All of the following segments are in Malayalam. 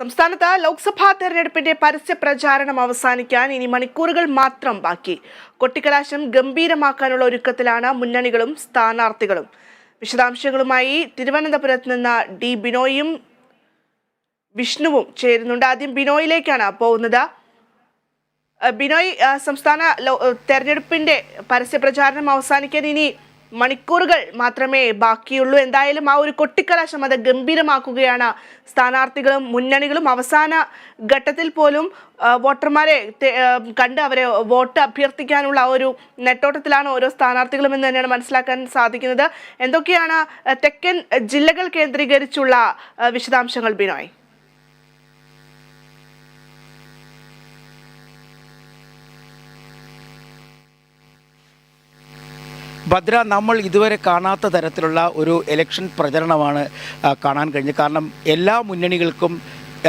സംസ്ഥാനത്ത് ലോക്സഭാ തെരഞ്ഞെടുപ്പിന്റെ പരസ്യ പ്രചാരണം അവസാനിക്കാൻ ഇനി മണിക്കൂറുകൾ മാത്രം ബാക്കി. കൊട്ടിക്കലാശം ഗംഭീരമാക്കാനുള്ള ഒരുക്കത്തിലാണ് മുന്നണികളും സ്ഥാനാർത്ഥികളും. വിശദാംശങ്ങളുമായി തിരുവനന്തപുരത്ത് നിന്ന് ഡി ബിനോയും വിഷ്ണുവും ചേരുന്നുണ്ട്. ആദ്യം ബിനോയിലേക്കാണ് പോകുന്നത്. ബിനോയ് സംസ്ഥാന തെരഞ്ഞെടുപ്പിന്റെ പരസ്യ പ്രചാരണം അവസാനിക്കാൻ ഇനി മണിക്കൂറുകൾ മാത്രമേ ബാക്കിയുള്ളൂ. എന്തായാലും ആ ഒരു കൊട്ടിക്കലാശം അത് ഗംഭീരമാക്കുകയാണ്. സ്ഥാനാർത്ഥികളും മുന്നണികളും അവസാന ഘട്ടത്തിൽ പോലും വോട്ടർമാരെ കണ്ട് അവരെ വോട്ട് അഭ്യർത്ഥിക്കാനുള്ള ആ ഒരു നെട്ടോട്ടത്തിലാണ് ഓരോ സ്ഥാനാർത്ഥികളും എന്ന് തന്നെയാണ് മനസ്സിലാക്കാൻ സാധിക്കുന്നത്. എന്തൊക്കെയാണ് തെക്കൻ ജില്ലകൾ കേന്ദ്രീകരിച്ചുള്ള വിശദാംശങ്ങൾ ബിനോയ്? ഭദ്ര നമ്മൾ ഇതുവരെ കാണാത്ത തരത്തിലുള്ള ഒരു ഇലക്ഷൻ പ്രചരണമാണ് കാണാൻ കഴിഞ്ഞത്. കാരണം എല്ലാ മുന്നണികൾക്കും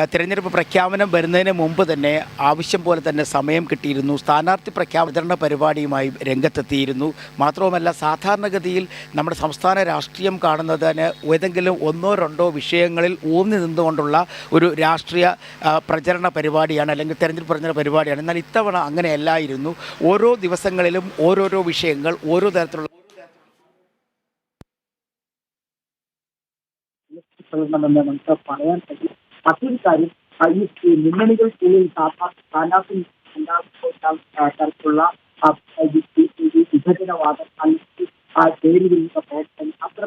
തിരഞ്ഞെടുപ്പ് പ്രഖ്യാപനം വരുന്നതിന് മുമ്പ് തന്നെ ആവശ്യം പോലെ തന്നെ സമയം കിട്ടിയിരുന്നു. സ്ഥാനാർത്ഥി പ്രഖ്യാപന പരിപാടിയുമായി രംഗത്തെത്തിയിരുന്നു. മാത്രവുമല്ല സാധാരണഗതിയിൽ നമ്മുടെ സംസ്ഥാന രാഷ്ട്രീയം കാണുന്നതിന് ഏതെങ്കിലും ഒന്നോ രണ്ടോ വിഷയങ്ങളിൽ ഊന്നി നിന്നുകൊണ്ടുള്ള ഒരു രാഷ്ട്രീയ പ്രചരണ പരിപാടിയാണ് അല്ലെങ്കിൽ തെരഞ്ഞെടുപ്പ് പ്രചരണ പരിപാടിയാണ്. എന്നാൽ ഇത്തവണ അങ്ങനെയല്ലായിരുന്നു. ഓരോ ദിവസങ്ങളിലും ഓരോരോ വിഷയങ്ങൾ ഓരോ തരത്തിലുള്ള പറയാൻ കഴിയും. മറ്റൊരു കാര്യം ഈ മുന്നണികൾക്കുള്ളിൽ സ്ഥാനാർത്ഥി തരത്തിലുള്ള വിഭജനവാദം അല്ലെങ്കിൽ ചേരിതിരിഞ്ഞ പ്രവർത്തനം അത്ര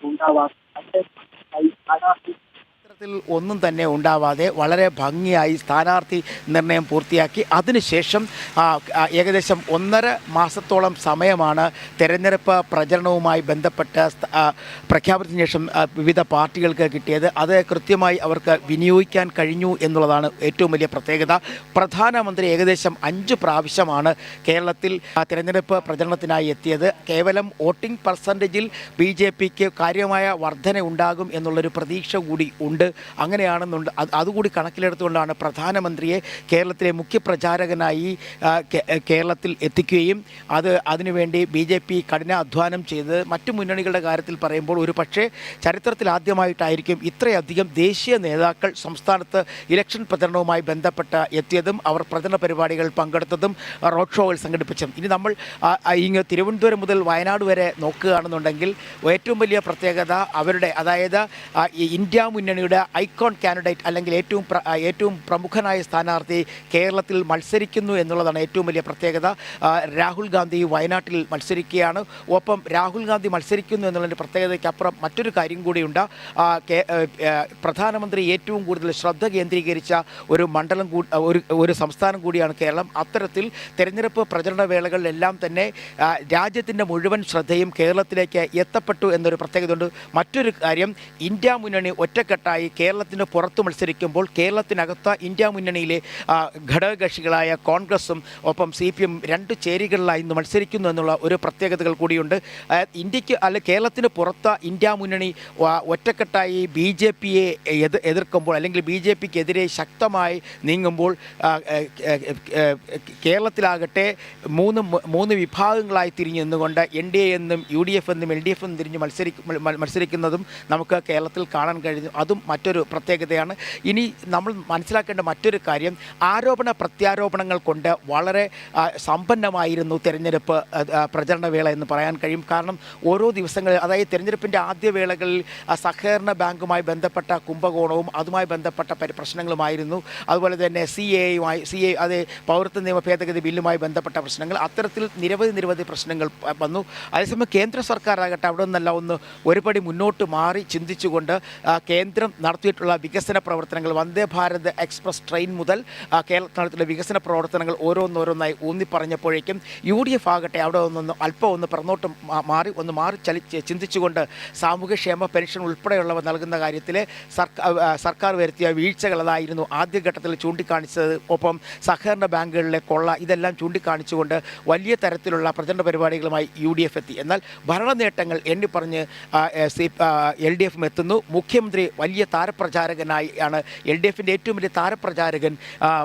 സ്ഥാനാർത്ഥി ത്തിൽ ഒന്നും തന്നെ ഉണ്ടാവാതെ വളരെ ഭംഗിയായി സ്ഥാനാർത്ഥി നിർണയം പൂർത്തിയാക്കി. അതിനുശേഷം ഏകദേശം ഒന്നര മാസത്തോളം സമയമാണ് തെരഞ്ഞെടുപ്പ് പ്രചരണവുമായി ബന്ധപ്പെട്ട് പ്രഖ്യാപനത്തിന് ശേഷം വിവിധ പാർട്ടികൾക്ക് കിട്ടിയത്. അത് കൃത്യമായി അവർക്ക് വിനിയോഗിക്കാൻ കഴിഞ്ഞു എന്നുള്ളതാണ് ഏറ്റവും വലിയ പ്രത്യേകത. പ്രധാനമന്ത്രി ഏകദേശം അഞ്ച് പ്രാവശ്യമാണ് കേരളത്തിൽ തെരഞ്ഞെടുപ്പ് പ്രചരണത്തിനായി എത്തിയത്. കേവലം വോട്ടിംഗ് പെർസെന്റേജിൽ ബി ജെ പിക്ക് കാര്യമായ വർധന ഉണ്ടാകും എന്നുള്ളൊരു പ്രതീക്ഷ കൂടി ഉണ്ട്. അങ്ങനെയാണെന്നുണ്ട്. അത് അതുകൂടി കണക്കിലെടുത്തുകൊണ്ടാണ് പ്രധാനമന്ത്രിയെ കേരളത്തിലെ മുഖ്യ പ്രചാരകനായി കേരളത്തിൽ എത്തിക്കുകയും അത് അതിനുവേണ്ടി ബി ജെ പി കഠിന അധ്വാനം ചെയ്ത് മറ്റു മുന്നണികളുടെ കാര്യത്തിൽ പറയുമ്പോൾ ഒരു പക്ഷേ ചരിത്രത്തിൽ ആദ്യമായിട്ടായിരിക്കും ഇത്രയധികം ദേശീയ നേതാക്കൾ സംസ്ഥാനത്ത് ഇലക്ഷൻ പ്രചരണവുമായി ബന്ധപ്പെട്ട് എത്തിയതും അവർ പ്രചരണ പരിപാടികൾ പങ്കെടുത്തതും റോഡ് ഷോകൾ സംഘടിപ്പിച്ചതും. ഇനി നമ്മൾ ഇങ്ങ് തിരുവനന്തപുരം മുതൽ വയനാട് വരെ നോക്കുകയാണെന്നുണ്ടെങ്കിൽ ഏറ്റവും വലിയ പ്രത്യേകത അവരുടെ അതായത് ഇന്ത്യ മുന്നണിയുടെ ഐക്കോൺ കാൻഡിഡേറ്റ് അല്ലെങ്കിൽ ഏറ്റവും ഏറ്റവും പ്രമുഖനായ സ്ഥാനാർത്ഥി കേരളത്തിൽ മത്സരിക്കുന്നു എന്നുള്ളതാണ് ഏറ്റവും വലിയ പ്രത്യേകത. രാഹുൽ ഗാന്ധി വയനാട്ടിൽ മത്സരിക്കുകയാണ്. ഒപ്പം രാഹുൽ ഗാന്ധി മത്സരിക്കുന്നു എന്നുള്ളതിന്റെ പ്രത്യേകതയ്ക്കപ്പുറം മറ്റൊരു കാര്യം കൂടിയുണ്ട്. പ്രധാനമന്ത്രി ഏറ്റവും കൂടുതൽ ശ്രദ്ധ കേന്ദ്രീകരിച്ച ഒരു മണ്ഡലം ഒരു ഒരു സംസ്ഥാനം കൂടിയാണ് കേരളം. അത്തരത്തിൽ തെരഞ്ഞെടുപ്പ് പ്രചരണ വേളകളിലെല്ലാം തന്നെ രാജ്യത്തിന്റെ മുഴുവൻ ശ്രദ്ധയും കേരളത്തിലേക്ക് എത്തപ്പെട്ടു എന്നൊരു പ്രത്യേകതയുണ്ട്. മറ്റൊരു കാര്യം ഇന്ത്യ മുന്നണി ഒറ്റക്കെട്ടായി കേരളത്തിന് പുറത്ത് മത്സരിക്കുമ്പോൾ കേരളത്തിനകത്ത് ഇന്ത്യ മുന്നണിയിലെ ഘടകകക്ഷികളായ കോൺഗ്രസും ഒപ്പം സി പി എം രണ്ട് ചേരികളിലായി ഇന്ന് മത്സരിക്കുന്നു എന്നുള്ള ഒരു പ്രത്യേകതകൾ കൂടിയുണ്ട്. ഇന്ത്യയ്ക്ക് അല്ല കേരളത്തിന് പുറത്ത് ഇന്ത്യ മുന്നണി ഒറ്റക്കെട്ടായി ബി ജെ പിയെ എതിർക്കുമ്പോൾ അല്ലെങ്കിൽ ബി ജെ പിക്കെതിരെ ശക്തമായി നീങ്ങുമ്പോൾ കേരളത്തിലാകട്ടെ മൂന്ന് മൂന്ന് വിഭാഗങ്ങളായി തിരിഞ്ഞു നിന്നുകൊണ്ട് എൻ ഡി എ എന്നും യു ഡി എഫ് എന്നും എൽ ഡി എഫ് എന്നും തിരിഞ്ഞ് മത്സരിക്കും മത്സരിക്കുന്നതും നമുക്ക് കേരളത്തിൽ കാണാൻ കഴിഞ്ഞു അതും മറ്റൊരു പ്രത്യേകതയാണ്. ഇനി നമ്മൾ മനസ്സിലാക്കേണ്ട മറ്റൊരു കാര്യം ആരോപണ പ്രത്യാരോപണങ്ങൾ കൊണ്ട് വളരെ സമ്പന്നമായിരുന്നു തെരഞ്ഞെടുപ്പ് പ്രചരണ വേള എന്ന് പറയാൻ കഴിയും. കാരണം ഓരോ ദിവസങ്ങളിൽ അതായത് തെരഞ്ഞെടുപ്പിന്റെ ആദ്യ വേളകളിൽ സഹകരണ ബാങ്കുമായി ബന്ധപ്പെട്ട കുംഭകോണവും അതുമായി ബന്ധപ്പെട്ട പരി- പ്രശ്നങ്ങളുമായിരുന്നു. അതുപോലെ തന്നെ സി എയുമായി സി എ അത് പൗരത്വ നിയമ ഭേദഗതി ബില്ലുമായി ബന്ധപ്പെട്ട പ്രശ്നങ്ങൾ അത്തരത്തിൽ നിരവധി നിരവധി പ്രശ്നങ്ങൾ വന്നു. അതേസമയം കേന്ദ്ര സർക്കാരാകട്ടെ അവിടെ നിന്നല്ല ഒന്ന് ഒരുപടി മുന്നോട്ട് മാറി ചിന്തിച്ചുകൊണ്ട് കേന്ദ്രം നടത്തിയിട്ടുള്ള വികസന പ്രവർത്തനങ്ങൾ വന്ദേ ഭാരത് എക്സ്പ്രസ് ട്രെയിൻ മുതൽ കേരളത്തിലെ വികസന പ്രവർത്തനങ്ങൾ ഓരോന്നോരോന്നായി ഊന്നി പറഞ്ഞപ്പോഴേക്കും യു ഡി എഫ് ആകട്ടെ അവിടെ ഒന്നൊന്ന് അല്പം ഒന്ന് പിറന്നോട്ട് മാറി ഒന്ന് മാറി ചലി ചിന്തിച്ചുകൊണ്ട് സാമൂഹ്യക്ഷേമ പെൻഷൻ ഉൾപ്പെടെയുള്ളവ നൽകുന്ന കാര്യത്തിൽ സർക്കാർ സർക്കാർ വരുത്തിയ വീഴ്ചകൾ അതായിരുന്നു ആദ്യഘട്ടത്തിൽ ചൂണ്ടിക്കാണിച്ചത്. ഒപ്പം സഹകരണ ബാങ്കുകളിലെ കൊള്ള ഇതെല്ലാം ചൂണ്ടിക്കാണിച്ചുകൊണ്ട് വലിയ തരത്തിലുള്ള പ്രചരണ പരിപാടികളുമായി യു ഡി എഫ് എത്തി. എന്നാൽ ഭരണ നേട്ടങ്ങൾ എണ്ണി പറഞ്ഞ് എൽ ഡി എഫും എത്തുന്നു. മുഖ്യമന്ത്രി വലിയ താരപ്രചാരകനായി ആണ് എൽ ഡി എഫിന്റെ ഏറ്റവും വലിയ താരപ്രചാരകൻ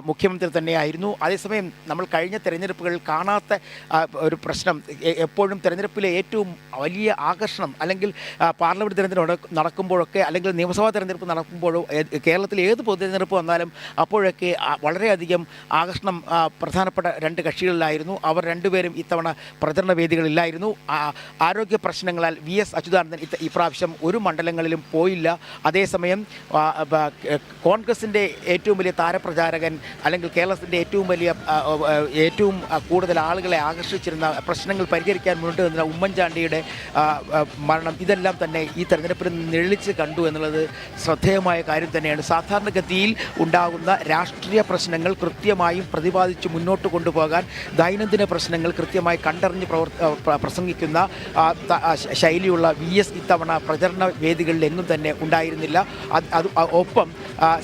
മുഖ്യമന്ത്രി തന്നെയായിരുന്നു. അതേസമയം നമ്മൾ കഴിഞ്ഞ തെരഞ്ഞെടുപ്പുകളിൽ കാണാത്ത ഒരു പ്രശ്നം എപ്പോഴും തെരഞ്ഞെടുപ്പിലെ ഏറ്റവും വലിയ ആകർഷണം അല്ലെങ്കിൽ പാർലമെന്റ് തെരഞ്ഞെടുപ്പ് നടക്കുമ്പോഴൊക്കെ അല്ലെങ്കിൽ നിയമസഭാ തെരഞ്ഞെടുപ്പ് നടക്കുമ്പോഴോ കേരളത്തിൽ ഏത് പൊതു തെരഞ്ഞെടുപ്പ് വന്നാലും അപ്പോഴൊക്കെ വളരെയധികം ആകർഷണം പ്രധാനപ്പെട്ട രണ്ട് കക്ഷികളിലായിരുന്നു. അവർ രണ്ടുപേരും ഇത്തവണ പ്രചരണ വേദികളില്ലായിരുന്നു ആരോഗ്യ പ്രശ്നങ്ങളാൽ വി എസ് അച്യുതാനന്ദൻ ഇപ്രാവശ്യം ഒരു മണ്ഡലങ്ങളിലും പോയില്ല. അതേസമയം കോൺഗ്രസിന്റെ ഏറ്റവും വലിയ താരപ്രചാരകൻ അല്ലെങ്കിൽ കേരളത്തിന്റെ ഏറ്റവും വലിയ ഏറ്റവും കൂടുതൽ ആളുകളെ ആകർഷിച്ചിരുന്ന പ്രശ്നങ്ങൾ പരിഹരിക്കാൻ മുന്നോട്ട് നിന്ന ഉമ്മൻചാണ്ടിയുടെ മരണം ഇതെല്ലാം തന്നെ ഈ തെരഞ്ഞെടുപ്പിൽ നിഴലിച്ച് കണ്ടു എന്നുള്ളത് ശ്രദ്ധേയമായ കാര്യം തന്നെയാണ്. സാധാരണഗതിയിൽ ഉണ്ടാകുന്ന രാഷ്ട്രീയ പ്രശ്നങ്ങൾ കൃത്യമായും പ്രതിപാദിച്ച് മുന്നോട്ട് കൊണ്ടുപോകാൻ ദൈനംദിന പ്രശ്നങ്ങൾ കൃത്യമായി കണ്ടറിഞ്ഞ് പ്രസംഗിക്കുന്ന ശൈലിയുള്ള വി എസ് ഇത്തവണ പ്രചരണ വേദികളിൽ എങ്ങും തന്നെ ഉണ്ടായിരുന്നില്ല. അത് ഒപ്പം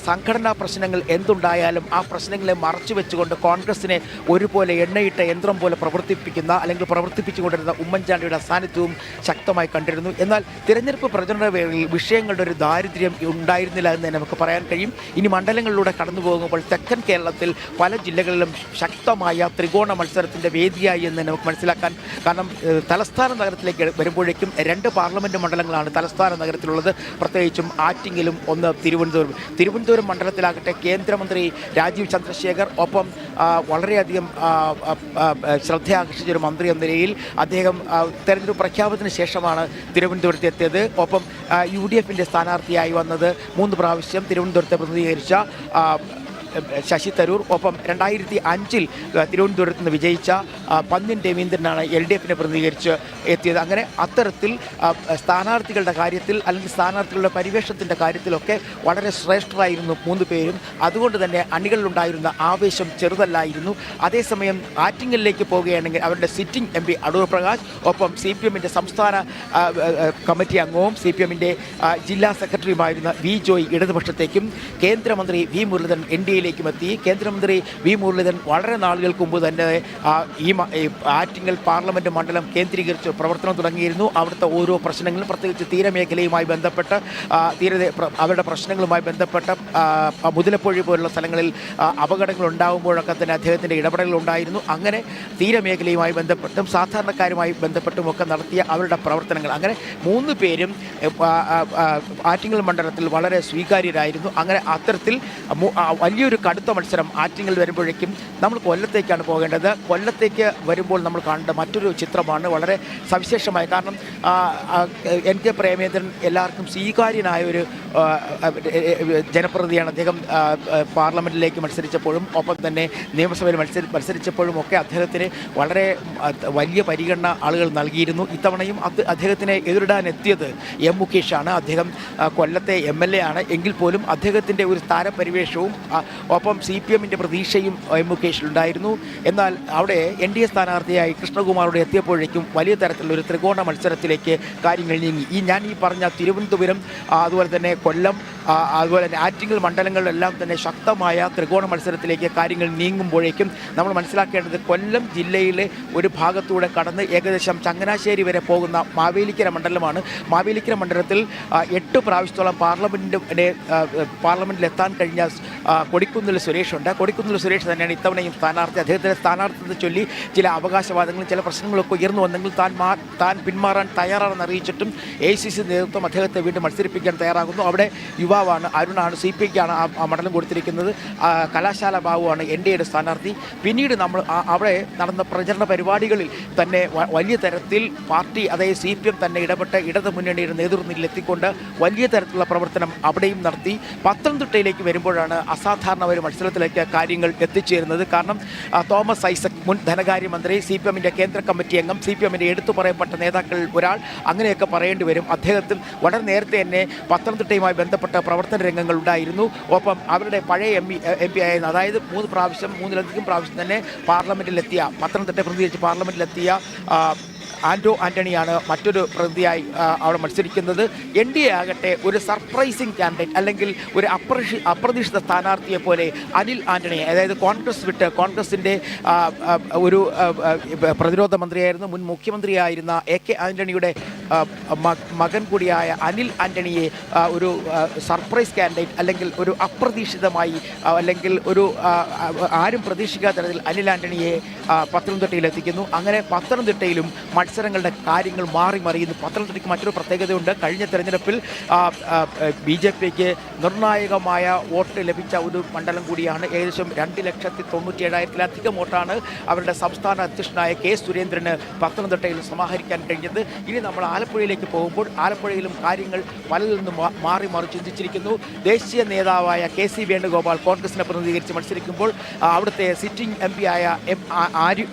സംഘടനാ പ്രശ്നങ്ങൾ എന്തുണ്ടായാലും ആ പ്രശ്നങ്ങളെ മറച്ചു വെച്ചുകൊണ്ട് കോൺഗ്രസിനെ ഒരുപോലെ എണ്ണയിട്ട യന്ത്രം പോലെ പ്രവർത്തിപ്പിക്കുന്ന അല്ലെങ്കിൽ പ്രവർത്തിപ്പിച്ചുകൊണ്ടിരുന്ന ഉമ്മൻചാണ്ടിയുടെ സാന്നിധ്യവും ശക്തമായി കണ്ടിരുന്നു. എന്നാൽ തിരഞ്ഞെടുപ്പ് പ്രചരണ വേളയിൽ വിഷയങ്ങളുടെ ഒരു ദാരിദ്ര്യം ഉണ്ടായിരുന്നില്ല എന്ന് നമുക്ക് പറയാൻ കഴിയും. ഇനി മണ്ഡലങ്ങളിലൂടെ കടന്നു പോകുമ്പോൾ തെക്കൻ കേരളത്തിൽ പല ജില്ലകളിലും ശക്തമായ ത്രികോണ മത്സരത്തിന്റെ വേദിയായി എന്ന് നമുക്ക് മനസ്സിലാക്കാൻ കാരണം തലസ്ഥാന നഗരത്തിലേക്ക് വരുമ്പോഴേക്കും രണ്ട് പാർലമെന്റ് മണ്ഡലങ്ങളാണ് തലസ്ഥാന നഗരത്തിലുള്ളത്. പ്രത്യേകിച്ചും ആറ്റിങ്ങിലും ഒന്ന് തിരുവനന്തപുരം തിരുവനന്തപുരം മണ്ഡലത്തിലാകട്ടെ കേന്ദ്രമന്ത്രി രാജീവ് ചന്ദ്രശേഖർ ഒപ്പം വളരെയധികം ശ്രദ്ധയാകർഷിച്ചൊരു മന്ത്രി എന്ന നിലയിൽ അദ്ദേഹം തെരഞ്ഞെടുപ്പ് പ്രഖ്യാപനത്തിന് ശേഷമാണ് തിരുവനന്തപുരത്ത് എത്തിയത്. ഒപ്പം യു ഡി എഫിന്റെ സ്ഥാനാർത്ഥിയായി വന്നത് മൂന്ന് പ്രാവശ്യം തിരുവനന്തപുരത്തെ പ്രതിനിധീകരിച്ച ശശി തരൂർ. ഒപ്പം രണ്ടായിരത്തി അഞ്ചിൽ തിരുവനന്തപുരത്ത് നിന്ന് വിജയിച്ച പന്നിൻ രവീന്ദ്രനാണ് എൽ ഡി എഫിനെ പ്രതിനിധീകരിച്ച് എത്തിയത്. അങ്ങനെ അത്തരത്തിൽ സ്ഥാനാർത്ഥികളുടെ കാര്യത്തിൽ അല്ലെങ്കിൽ സ്ഥാനാർത്ഥികളുടെ പരിവേഷത്തിന്റെ കാര്യത്തിലൊക്കെ വളരെ ശ്രേഷ്ഠരായിരുന്നു മൂന്ന് പേരും. അതുകൊണ്ട് തന്നെ അണികളിലുണ്ടായിരുന്ന ആവേശം ചെറുതല്ലായിരുന്നു. അതേസമയം ആറ്റിങ്ങലിലേക്ക് പോവുകയാണെങ്കിൽ അവരുടെ sitting M P Adoor Prakash ഒപ്പം സി പി എമ്മിന്റെ സംസ്ഥാന കമ്മിറ്റി അംഗവും സി പി എമ്മിന്റെ ജില്ലാ സെക്രട്ടറിയുമായിരുന്ന വി ജോയ് ഇടതുപക്ഷത്തേക്കും കേന്ദ്രമന്ത്രി വി മുരളീധരൻ എൻ ഡി എയിലേക്കും എത്തി. കേന്ദ്രമന്ത്രി വി മുരളീധരൻ വളരെ നാളുകൾക്ക് മുമ്പ് തന്നെ ഈ ആറ്റിങ്ങൽ പാർലമെന്റ് മണ്ഡലം കേന്ദ്രീകരിച്ച് പ്രവർത്തനം തുടങ്ങിയിരുന്നു. അവിടുത്തെ ഓരോ പ്രശ്നങ്ങളും പ്രത്യേകിച്ച് തീരമേഖലയുമായി ബന്ധപ്പെട്ട് തീര അവരുടെ പ്രശ്നങ്ങളുമായി ബന്ധപ്പെട്ട മുതലപ്പൊഴി പോലുള്ള സ്ഥലങ്ങളിൽ അപകടങ്ങൾ ഉണ്ടാകുമ്പോഴൊക്കെ തന്നെ അദ്ദേഹത്തിന്റെ ഇടപെടലുകൾ ഉണ്ടായിരുന്നു. അങ്ങനെ തീരമേഖലയുമായി ബന്ധപ്പെട്ടും സാധാരണക്കാരുമായി ബന്ധപ്പെട്ടും ഒക്കെ നടത്തിയ അവരുടെ പ്രവർത്തനങ്ങൾ. അങ്ങനെ മൂന്ന് പേരും ആറ്റിങ്ങൽ മണ്ഡലത്തിൽ വളരെ സ്വീകാര്യരായിരുന്നു. അങ്ങനെ അത്തരത്തിൽ ആ, വലിയൊരു കടുത്ത മത്സരം ആറ്റിങ്ങിൽ വരുമ്പോഴേക്കും നമ്മൾ കൊല്ലത്തേക്കാണ് പോകേണ്ടത്. കൊല്ലത്തേക്ക് വരുമ്പോൾ നമ്മൾ കാണേണ്ട മറ്റൊരു ചിത്രമാണ് വളരെ സവിശേഷമായ. കാരണം എൻ കെ പ്രേമേന്ദ്രൻ എല്ലാവർക്കും സ്വീകാര്യനായ ഒരു ജനപ്രതിനിധിയാണ്. അദ്ദേഹം പാർലമെന്റിലേക്ക് മത്സരിച്ചപ്പോഴും ഒപ്പം തന്നെ നിയമസഭയിൽ മത്സരി മത്സരിച്ചപ്പോഴും ഒക്കെ അദ്ദേഹത്തിന് വളരെ വലിയ പരിഗണന ആളുകൾ നൽകിയിരുന്നു. ഇത്തവണയും അത് അദ്ദേഹത്തിനെ എതിരിടാൻ എത്തിയത് എം മുകേഷാണ്. അദ്ദേഹം കൊല്ലത്തെ എം എൽ എ ആണ്. എങ്കിൽ പോലും അദ്ദേഹത്തിന്റെ ഒരു താരപരിവേഷവും ഒപ്പം സി പി എമ്മിന്റെ പ്രതീക്ഷയും എം മുകേഷിലുണ്ടായിരുന്നു. എന്നാൽ അവിടെ എൻ ഡി എ സ്ഥാനാർത്ഥിയായി കൃഷ്ണകുമാറോട് എത്തിയപ്പോഴേക്കും വലിയ തരത്തിലുള്ള ഒരു ത്രികോണ മത്സരത്തിലേക്ക് കാര്യങ്ങൾ നീങ്ങി. ഈ ഞാൻ ഈ പറഞ്ഞ തിരുവനന്തപുരം അതുപോലെ തന്നെ കൊല്ലം അതുപോലെ തന്നെ ആറ്റിങ്ങൽ മണ്ഡലങ്ങളിലെല്ലാം തന്നെ ശക്തമായ ത്രികോണ മത്സരത്തിലേക്ക് കാര്യങ്ങൾ നീങ്ങുമ്പോഴേക്കും നമ്മൾ മനസ്സിലാക്കേണ്ടത് കൊല്ലം ജില്ലയിലെ ഒരു ഭാഗത്തൂടെ കടന്ന് ഏകദേശം ചങ്ങനാശ്ശേരി വരെ പോകുന്ന മാവേലിക്കര മണ്ഡലമാണ്. മാവേലിക്കര മണ്ഡലത്തിൽ എട്ട് പ്രാവശ്യത്തോളം പാർലമെന്റിന്റെ പാർലമെന്റിലെത്താൻ കഴിഞ്ഞ ആ, കൊടിക്കുന്നിൽ സുരേഷുണ്ട്. കൊടിക്കുന്നിൽ സുരേഷ് തന്നെയാണ് ഇത്തവണയും സ്ഥാനാർത്ഥി. അദ്ദേഹത്തിന്റെ സ്ഥാനാർത്ഥിത്വത്തെ ചൊല്ലി ചില അവകാശവാദങ്ങളും ചില പ്രശ്നങ്ങളൊക്കെ ഉയർന്നു വന്നെങ്കിൽ താൻ മാ താൻ പിന്മാറാൻ തയ്യാറാണെന്ന് അറിയിച്ചിട്ടും എ സി സി നേതൃത്വം അദ്ദേഹത്തെ വീണ്ടും മത്സരിപ്പിക്കാൻ തയ്യാറാകുന്നു. അവിടെ യുവാവാണ് അരുണാണ് സി പി ഐക്കാണ് ആ മണ്ഡലം കൊടുത്തിരിക്കുന്നത്. കലാശാല ബാബുവാണ് എൻ ഡി എയുടെ സ്ഥാനാർത്ഥി. പിന്നീട് നമ്മൾ അവിടെ നടന്ന പ്രചരണ പരിപാടികളിൽ തന്നെ വലിയ തരത്തിൽ പാർട്ടി അതായത് സി പി എം തന്നെ ഇടപെട്ട് ഇടത് മുന്നണിയുടെ നേതൃത്വത്തിൽ എത്തിക്കൊണ്ട് വലിയ തരത്തിലുള്ള പ്രവർത്തനം അവിടെയും നടത്തി. പത്തനംതിട്ടയിലേക്ക് വരുമ്പോഴാണ് അസാധാരണ ഒരു മത്സരത്തിലേക്ക് കാര്യങ്ങൾ എത്തിച്ചേരുന്നത്. കാരണം തോമസ് ഐസക് മുൻ ധനകാര്യമന്ത്രി സി പി എമ്മിന്റെ കേന്ദ്ര കമ്മിറ്റി അംഗം സി പി എമ്മിന്റെ എടുത്തു പറയപ്പെട്ട നേതാക്കളിൽ ഒരാൾ അങ്ങനെയൊക്കെ പറയേണ്ടി വരും. അദ്ദേഹത്തിൽ വളരെ നേരത്തെ തന്നെ പത്തനംതിട്ടയുമായി ബന്ധപ്പെട്ട പ്രവർത്തന രംഗങ്ങൾ ഉണ്ടായിരുന്നു. ഒപ്പം അവരുടെ പഴയ എം പി എം പി ആയിരുന്ന അതായത് മൂന്ന് പ്രാവശ്യം മൂന്നിലധികം പ്രാവശ്യം തന്നെ പാർലമെന്റിലെത്തിയ പത്തനംതിട്ട പ്രതികരിച്ച് പാർലമെന്റിലെത്തിയ ആൻഡോ ആന്റണിയാണ് മറ്റൊരു പ്രതിയായി അവിടെ മത്സരിക്കുന്നത്. എൻ ഡി എ ആകട്ടെ ഒരു സർപ്രൈസിങ് കാൻഡിഡേറ്റ് അല്ലെങ്കിൽ ഒരു അപ്രഷി അപ്രതീക്ഷിത സ്ഥാനാർത്ഥിയെ പോലെ അനിൽ ആന്റണിയെ അതായത് കോൺഗ്രസ് വിട്ട് കോൺഗ്രസിന്റെ ഒരു പ്രതിരോധ മന്ത്രിയായിരുന്നു മുൻ മുഖ്യമന്ത്രിയായിരുന്ന എ കെ ആന്റണിയുടെ ആ, മ- മകൻ കൂടിയായ അനിൽ ആന്റണിയെ ഒരു സർപ്രൈസ് കാൻഡിഡേറ്റ് അല്ലെങ്കിൽ ഒരു അപ്രതീക്ഷിതമായി അല്ലെങ്കിൽ ഒരു ആ, ആ, ആരും പ്രതീക്ഷിക്കാത്ത തരത്തിൽ അനിൽ ആന്റണിയെ ആ, പത്തനംതിട്ടയിൽ എത്തിക്കുന്നു. അങ്ങനെ പത്തനംതിട്ടയിലും മത്സരങ്ങളുടെ കാര്യങ്ങൾ മാറി മറിയുന്നു. പത്തനംതിട്ടയ്ക്ക് മറ്റൊരു പ്രത്യേകതയുണ്ട്. കഴിഞ്ഞ തെരഞ്ഞെടുപ്പിൽ ബി ജെ പിക്ക് നിർണായകമായ വോട്ട് ലഭിച്ച ഒരു മണ്ഡലം കൂടിയാണ്. ഏകദേശം രണ്ട് ലക്ഷത്തി തൊണ്ണൂറ്റി ഏഴായിരത്തിലധികം വോട്ടാണ് അവരുടെ സംസ്ഥാന അധ്യക്ഷനായ കെ സുരേന്ദ്രന് പത്തനംതിട്ടയിൽ സമാഹരിക്കാൻ കഴിഞ്ഞത്. ഇനി നമ്മൾ ആലപ്പുഴയിലേക്ക് പോകുമ്പോൾ ആലപ്പുഴയിലും കാര്യങ്ങൾ പലതിൽ നിന്നും മാറി മാറി ചിന്തിച്ചിരിക്കുന്നു. ദേശീയ നേതാവായ കെ സി വേണുഗോപാൽ കോൺഗ്രസിനെ പ്രതിനിധീകരിച്ച് മത്സരിക്കുമ്പോൾ അവിടുത്തെ സിറ്റിംഗ് എം ആയ എം ആര്യു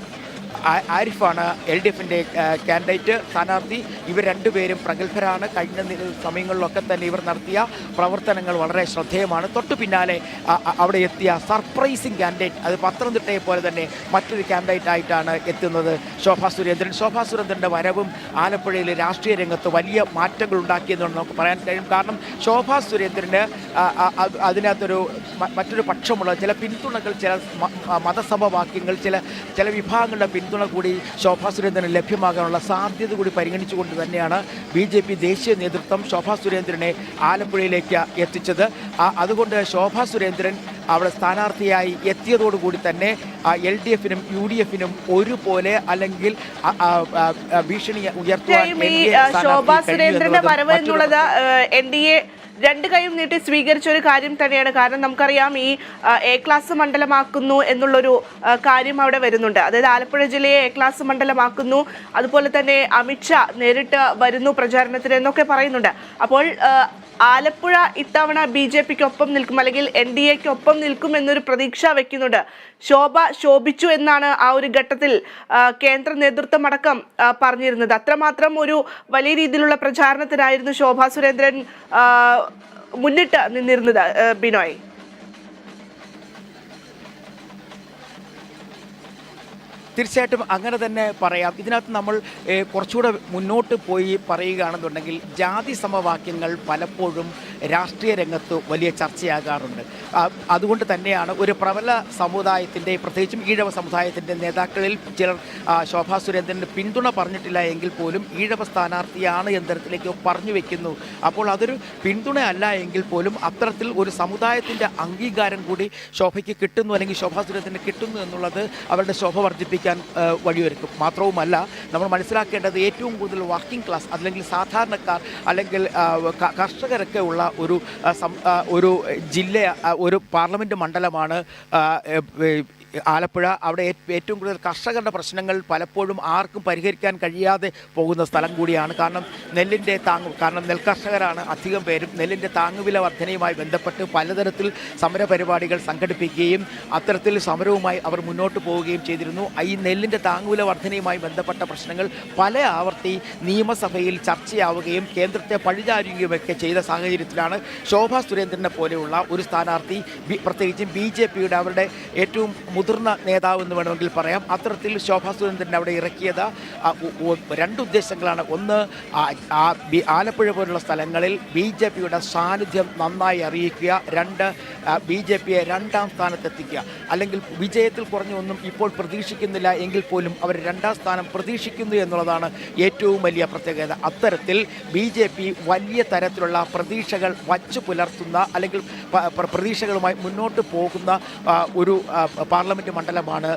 ആരിഫാണ് എൽ ഡി എഫിന്റെ കാൻഡിഡേറ്റ്. സ്ഥാനാർത്ഥി ഇവർ രണ്ടുപേരും പ്രഗത്ഭരാണ്. കഴിഞ്ഞ സമയങ്ങളിലൊക്കെ തന്നെ ഇവർ നടത്തിയ പ്രവർത്തനങ്ങൾ വളരെ ശ്രദ്ധേയമാണ്. തൊട്ടു പിന്നാലെ അവിടെ എത്തിയ സർപ്രൈസിങ് കാൻഡിഡേറ്റ് അത് പത്തനംതിട്ടയെ പോലെ തന്നെ മറ്റൊരു കാൻഡിഡേറ്റ് ആയിട്ടാണ് എത്തുന്നത് ശോഭാ സുരേന്ദ്രൻ. ശോഭാ സുരേന്ദ്രന്റെ വരവും ആലപ്പുഴയിലെ രാഷ്ട്രീയ രംഗത്ത് വലിയ മാറ്റങ്ങൾ ഉണ്ടാക്കിയെന്നാണ് നമുക്ക് പറയാൻ കഴിയും. കാരണം ശോഭാ സുരേന്ദ്രന് അതിനകത്തൊരു മറ്റൊരു പക്ഷമുള്ള ചില പിന്തുണകൾ ചില മ- വാക്യങ്ങൾ ചില ചില വിഭാഗങ്ങളുടെ പിന്തുണ കൂടി ശോഭാ സുരേന്ദ്രന് ലഭ്യമാകാനുള്ള സാധ്യത കൂടി പരിഗണിച്ചുകൊണ്ട് തന്നെയാണ് ബി ജെ പി ദേശീയ നേതൃത്വം ശോഭാ സുരേന്ദ്രനെ ആലപ്പുഴയിലേക്ക് എത്തിച്ചത്. അതുകൊണ്ട് ശോഭാ സുരേന്ദ്രൻ അവിടെ സ്ഥാനാർത്ഥിയായി എത്തിയതോടുകൂടി തന്നെ എൽ ഡി എഫിനും യു ഡി എഫിനും ഒരുപോലെ അല്ലെങ്കിൽ ഭീഷണി ഉയർത്തുവാൻ സ്ഥാനാർത്ഥി ശോഭാ കഴിയും സുരേന്ദ്രന്റെ എന്നുള്ളത് വരവ് എന്നുള്ളത് എൻ ഡി എ രണ്ട് കൈയും നീട്ടി സ്വീകരിച്ച ഒരു കാര്യം തന്നെയാണ്. കാരണം നമുക്കറിയാം ഈ എ ക്ലാസ് മണ്ഡലമാക്കുന്നു എന്നുള്ളൊരു കാര്യം അവിടെ വരുന്നുണ്ട്. അതായത് ആലപ്പുഴ ജില്ലയെ എ ക്ലാസ് മണ്ഡലമാക്കുന്നു. അതുപോലെ തന്നെ അമിത്ഷാ നേരിട്ട് വരുന്നു പ്രചാരണത്തിന് എന്നൊക്കെ പറയുന്നുണ്ട്. അപ്പോൾ ആലപ്പുഴ ഇത്തവണ ബി ജെ പിക്ക് ഒപ്പം നിൽക്കും അല്ലെങ്കിൽ എൻ ഡി എക്ക് ഒപ്പം നിൽക്കും എന്നൊരു പ്രതീക്ഷ വെക്കുന്നുണ്ട്. ശോഭ ശോഭിച്ചു എന്നാണ് ആ ഒരു ഘട്ടത്തിൽ കേന്ദ്ര നേതൃത്വം അടക്കം പറഞ്ഞിരുന്നത്. അത്രമാത്രം ഒരു വലിയ രീതിയിലുള്ള പ്രചാരണത്തിനായിരുന്നു ശോഭാ സുരേന്ദ്രൻ മുന്നിട്ട് നിന്നിരുന്നത് ബിനോയ്. തീർച്ചയായിട്ടും അങ്ങനെ തന്നെ പറയാം. ഇതിനകത്ത് നമ്മൾ കുറച്ചുകൂടെ മുന്നോട്ട് പോയി പറയുകയാണെന്നുണ്ടെങ്കിൽ ജാതി സമവാക്യങ്ങൾ പലപ്പോഴും രാഷ്ട്രീയ രംഗത്ത് വലിയ ചർച്ചയാകാറുണ്ട്. അതുകൊണ്ട് തന്നെയാണ് ഒരു പ്രബല സമുദായത്തിന്റെ പ്രത്യേകിച്ചും ഈഴവ സമുദായത്തിന്റെ നേതാക്കളിൽ ചിലർ ശോഭാ സുരേന്ദ്രന് പിന്തുണ പറഞ്ഞിട്ടില്ല എങ്കിൽ പോലും ഈഴവ സ്ഥാനാർത്ഥിയാണ് എന്ന തരത്തിലേക്ക് പറഞ്ഞു വെക്കുന്നു. അപ്പോൾ അതൊരു പിന്തുണ അല്ല എങ്കിൽ പോലും അത്തരത്തിൽ ഒരു സമുദായത്തിന്റെ അംഗീകാരം കൂടി ശോഭയ്ക്ക് കിട്ടുന്നു അല്ലെങ്കിൽ ശോഭാ സുരേന്ദ്രന് കിട്ടുന്നു എന്നുള്ളത് അവരുടെ ശോഭ വർദ്ധിപ്പിക്കാൻ വഴിയൊരുക്കും. മാത്രവുമല്ല നമ്മൾ മനസ്സിലാക്കേണ്ടത് ഏറ്റവും കൂടുതൽ വർക്കിംഗ് ക്ലാസ് അല്ലെങ്കിൽ സാധാരണക്കാർ അല്ലെങ്കിൽ കർഷകരൊക്കെ ഉള്ള ഒരു ഒരു ജില്ല ഒരു പാർലമെന്റ് മണ്ഡലമാണ് ആലപ്പുഴ അവിടെ ഏറ്റവും കൂടുതൽ കർഷകരുടെ പ്രശ്നങ്ങൾ പലപ്പോഴും ആർക്കും പരിഹരിക്കാൻ കഴിയാതെ പോകുന്ന സ്ഥലം കൂടിയാണ്. കാരണം നെല്ലിന്റെ താങ്ങ് കാരണം നെൽകർഷകരാണ് അധികം പേരും. നെല്ലിന്റെ താങ്ങുവില വർധനയുമായി ബന്ധപ്പെട്ട് പലതരത്തിൽ സമരപരിപാടികൾ സംഘടിപ്പിക്കുകയും അത്തരത്തിൽ സമരവുമായി അവർ മുന്നോട്ട് പോവുകയും ചെയ്തിരുന്നു. ഈ നെല്ലിന്റെ താങ്ങുവില വർധനയുമായി ബന്ധപ്പെട്ട പ്രശ്നങ്ങൾ പല ആവർത്തി നിയമസഭയിൽ ചർച്ചയാവുകയും കേന്ദ്രത്തെ പഴിചാരുകയുമൊക്കെ ചെയ്ത സാഹചര്യത്തിലാണ് ശോഭാ സുരേന്ദ്രനെ പോലെയുള്ള ഒരു സ്ഥാനാർത്ഥി. പ്രത്യേകിച്ചും ബി ജെ പിയുടെ അവരുടെ ഏറ്റവും മുതിർന്ന നേതാവ് എന്ന് വേണമെങ്കിൽ പറയാം. അത്തരത്തിൽ ശോഭാ സുരേന്ദ്രൻ അവിടെ ഇറക്കിയത് രണ്ട് ഉദ്ദേശങ്ങളാണ്. ഒന്ന് ആലപ്പുഴ പോലുള്ള സ്ഥലങ്ങളിൽ ബി ജെ പിയുടെ സാന്നിധ്യം നന്നായി അറിയിക്കുക. രണ്ട് ബി ജെ പിയെ രണ്ടാം സ്ഥാനത്തെത്തിക്കുക. അല്ലെങ്കിൽ വിജയത്തിൽ കുറഞ്ഞൊന്നും ഇപ്പോൾ പ്രതീക്ഷിക്കുന്നില്ല എങ്കിൽ പോലും അവർ രണ്ടാം സ്ഥാനം പ്രതീക്ഷിക്കുന്നു എന്നുള്ളതാണ് ഏറ്റവും വലിയ പ്രത്യേകത. അത്തരത്തിൽ ബി ജെ പി വലിയ തരത്തിലുള്ള പ്രതീക്ഷകൾ വച്ചു പുലർത്തുന്ന അല്ലെങ്കിൽ പ്രതീക്ഷകളുമായി മുന്നോട്ട് പോകുന്ന ഒരു ആ, പാർലമെന്റ് മണ്ഡലമാണ്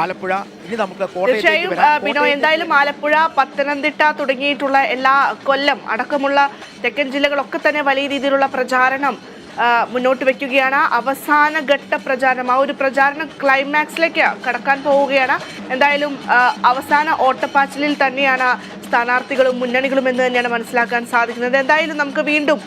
ആലപ്പുഴ. ഇനി നമുക്ക് കോട്ടയം തീർച്ചയായും ബിനോ എന്തായാലും ആലപ്പുഴ പത്തനംതിട്ട തുടങ്ങിയിട്ടുള്ള എല്ലാ കൊല്ലം അടക്കമുള്ള തെക്കൻ ജില്ലകളൊക്കെ തന്നെ വലിയ രീതിയിലുള്ള പ്രചാരണം മുന്നോട്ട് വെക്കുകയാണ്. അവസാന ഘട്ട പ്രചാരണം ആ ഒരു പ്രചാരണ ക്ലൈമാക്സിലേക്ക് കടക്കാൻ പോവുകയാണ്. എന്തായാലും അവസാന ഓട്ടപ്പാച്ചിലിൽ തന്നെയാണ് സ്ഥാനാർത്ഥികളും മുന്നണികളും എന്ന് തന്നെയാണ് മനസ്സിലാക്കാൻ സാധിക്കുന്നത്. എന്തായാലും നമുക്ക് വീണ്ടും